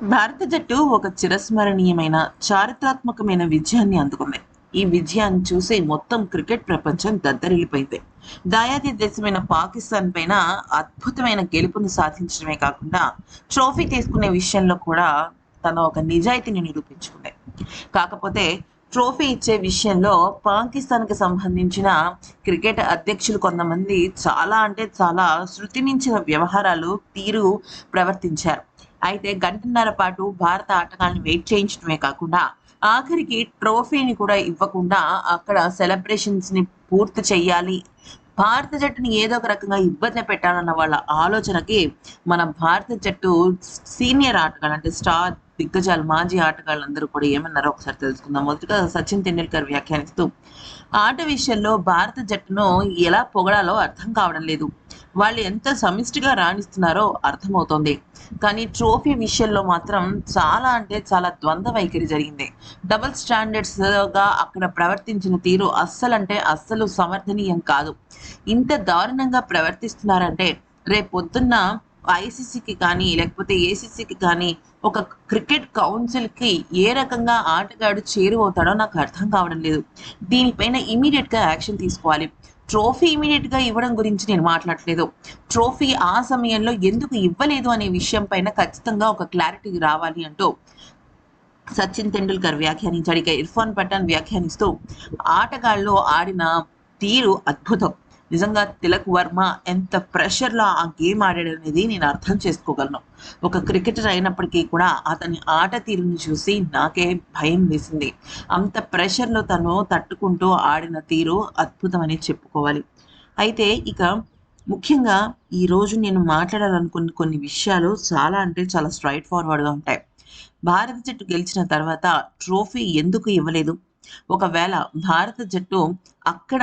భారత జట్టు ఒక చిరస్మరణీయమైన చారిత్రాత్మకమైన విజయాన్ని అందుకుంది. ఈ విజయాన్ని చూసి మొత్తం క్రికెట్ ప్రపంచం దద్దరిల్లిపోయింది. దాయాది దేశమైన పాకిస్తాన్ పైన అద్భుతమైన గెలుపును సాధించడమే కాకుండా ట్రోఫీ తీసుకునే విషయంలో కూడా తన ఒక నిజాయితీని నిరూపించుకుంది. కాకపోతే ట్రోఫీ ఇచ్చే విషయంలో పాకిస్తాన్కి సంబంధించిన క్రికెట్ అధ్యక్షులు కొంతమంది చాలా అంటే చాలా శృతి మించిన వ్యవహారాలు తీరు ప్రవర్తించారు. అయితే గంటన్నర పాటు భారత ఆటగాళ్ళని వెయిట్ చేయించడమే కాకుండా ఆఖరికి ట్రోఫీని కూడా ఇవ్వకుండా అక్కడ సెలబ్రేషన్స్ని పూర్తి చేయాలి. భారత జట్టుని ఏదో ఒక రకంగా ఇబ్బంది పెట్టాలన్న వాళ్ళ ఆలోచనకి మన భారత జట్టు సీనియర్ ఆటగాళ్ళు అంటే స్టార్ దిగ్గజాలు మాజీ ఆటగాళ్ళందరూ కూడా ఏమన్నారో ఒకసారి తెలుసుకుందాం. మొదటగా సచిన్ తెండూల్కర్ వ్యాఖ్యానిస్తూ ఆట విషయంలో భారత జట్టును ఎలా పొగడాలో అర్థం కావడం లేదు. వాళ్ళు ఎంత సమిష్టిగా రాణిస్తున్నారో అర్థమవుతోంది. కానీ ట్రోఫీ విషయంలో మాత్రం చాలా అంటే చాలా ద్వంద్వ వైఖరి జరిగింది. డబుల్ స్టాండర్డ్స్గా అక్కడ ప్రవర్తించిన తీరు అస్సలంటే అస్సలు సమర్థనీయం కాదు. ఇంత దారుణంగా ప్రవర్తిస్తున్నారంటే రేపొద్దున్న ఐసీసీకి కానీ లేకపోతే ఏసీసీకి కానీ ఒక క్రికెట్ కౌన్సిల్కి ఏ రకంగా ఆటగాడు చేరువవుతాడో నాకు అర్థం కావడం లేదు. దీనిపైన ఇమీడియట్గా యాక్షన్ తీసుకోవాలి. ట్రోఫీ ఇమీడియట్గా ఇవ్వడం గురించి నేను మాట్లాడలేదు. ట్రోఫీ ఆ సమయంలో ఎందుకు ఇవ్వలేదు అనే విషయం పైన ఖచ్చితంగా ఒక క్లారిటీ రావాలి అంటూ సచిన్ తెండూల్కర్ వ్యాఖ్యానించాడు. ఇక ఇర్ఫాన్ పఠాన్ వ్యాఖ్యానిస్తూ ఆటగాళ్ళు ఆడిన తీరు అద్భుతం. నిజంగా తిలక్ వర్మ ఎంత ప్రెషర్లో ఆ గేమ్ ఆడాడు అనేది నేను అర్థం చేసుకోగలను. ఒక క్రికెటర్ అయినప్పటికీ కూడా అతని ఆట తీరుని చూసి నాకే భయం వేసింది. అంత ప్రెషర్లో తను తట్టుకుంటూ ఆడిన తీరు అద్భుతమని చెప్పుకోవాలి. అయితే ఇక ముఖ్యంగా ఈరోజు నేను మాట్లాడాలనుకున్న కొన్ని విషయాలు చాలా అంటే చాలా స్ట్రైట్ ఫార్వర్డ్గా ఉంటాయి. భారత జట్టు గెలిచిన తర్వాత ట్రోఫీ ఎందుకు ఇవ్వలేదు? ఒకవేళ భారత జట్టు అక్కడ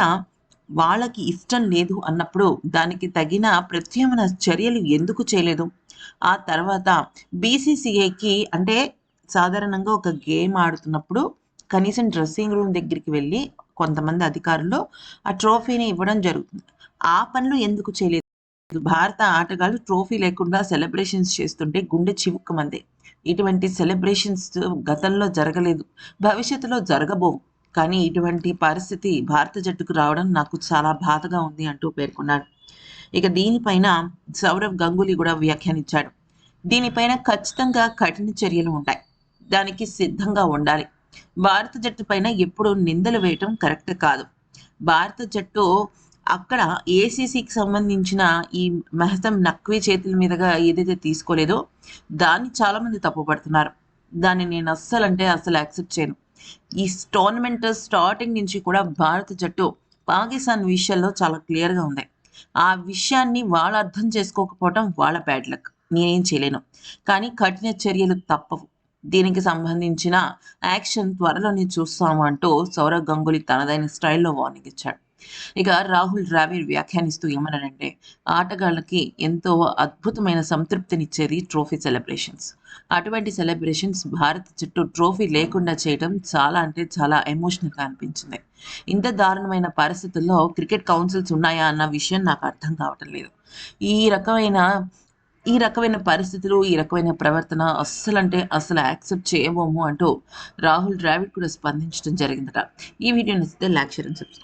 వాళ్ళకి ఇష్టం లేదు అన్నప్పుడు దానికి తగిన ప్రత్యామ్న చర్యలు ఎందుకు చేయలేదు? ఆ తర్వాత బీసీసీఐకి అంటే సాధారణంగా ఒక గేమ్ ఆడుతున్నప్పుడు కనీసం డ్రెస్సింగ్ రూమ్ దగ్గరికి వెళ్ళి కొంతమంది అధికారులు ఆ ట్రోఫీని ఇవ్వడం జరుగుతుంది ఆ పనులు ఎందుకు చేయలేదు? భారత ఆటగాళ్ళు ట్రోఫీ లేకుండా సెలబ్రేషన్స్ చేస్తుంటే గుండె చివుక్కమంది. ఇటువంటి సెలబ్రేషన్స్ గతంలో జరగలేదు. భవిష్యత్తులో జరగబోవు. కానీ ఇటువంటి పరిస్థితి భారత జట్టుకు రావడం నాకు చాలా బాధగా ఉంది అంటూ పేర్కొన్నాడు. ఇక దీనిపైన సౌరవ్ గంగూలీ కూడా వ్యాఖ్యానించాడు. దీనిపైన ఖచ్చితంగా కఠిన చర్యలు ఉంటాయి. దానికి సిద్ధంగా ఉండాలి. భారత జట్టు పైన ఎప్పుడు నిందలు వేయటం కరెక్ట్ కాదు. భారత జట్టు అక్కడ ఏసీసీకి సంబంధించిన ఈ మెహతం నక్వీ చేతుల మీదుగా ఏదైతే తీసుకోలేదో దాన్ని చాలామంది తప్పుపడుతున్నారు. దాన్ని నేను అస్సలు అంటే అస్సలు యాక్సెప్ట్ చేయను. ఈ టోర్నమెంట్ స్టార్టింగ్ నుంచి కూడా భారత జట్టు పాకిస్తాన్ విషయంలో చాలా క్లియర్గా ఉంది. ఆ విషయాన్ని వాళ్ళు అర్థం చేసుకోకపోవడం వాళ్ళ బ్యాడ్ లక్ నేనేం చేయలేను. కానీ కఠిన చర్యలు తప్పవు. దీనికి సంబంధించిన యాక్షన్ త్వరలోనే చూస్తాము అంటూ సౌరవ్ గంగూలీ తనదైన స్టైల్లో వార్నింగ్ ఇచ్చాడు. ఇక రాహుల్ ద్రావిడ్ వ్యాఖ్యానిస్తూ ఏమన్నాడంటే ఆటగాళ్ళకి ఎంతో అద్భుతమైన సంతృప్తినిచ్చేది ట్రోఫీ సెలబ్రేషన్స్. అటువంటి సెలబ్రేషన్స్ భారత జట్టు ట్రోఫీ లేకుండా చేయడం చాలా అంటే చాలా ఎమోషనల్గా అనిపించింది. ఇంత దారుణమైన పరిస్థితుల్లో క్రికెట్ కౌన్సిల్స్ ఉన్నాయా అన్న విషయం నాకు అర్థం కావటం లేదు. ఈ రకమైన ఈ రకమైన పరిస్థితులు ఈ రకమైన ప్రవర్తన అస్సలు అంటే అసలు యాక్సెప్ట్ చేయబోము అంటూ రాహుల్ ద్రావిడ్ కూడా స్పందించడం జరిగిందట. ఈ వీడియో నచ్చితే లైక్ షేర్ అండ్ సబ్స్క్రైబ్.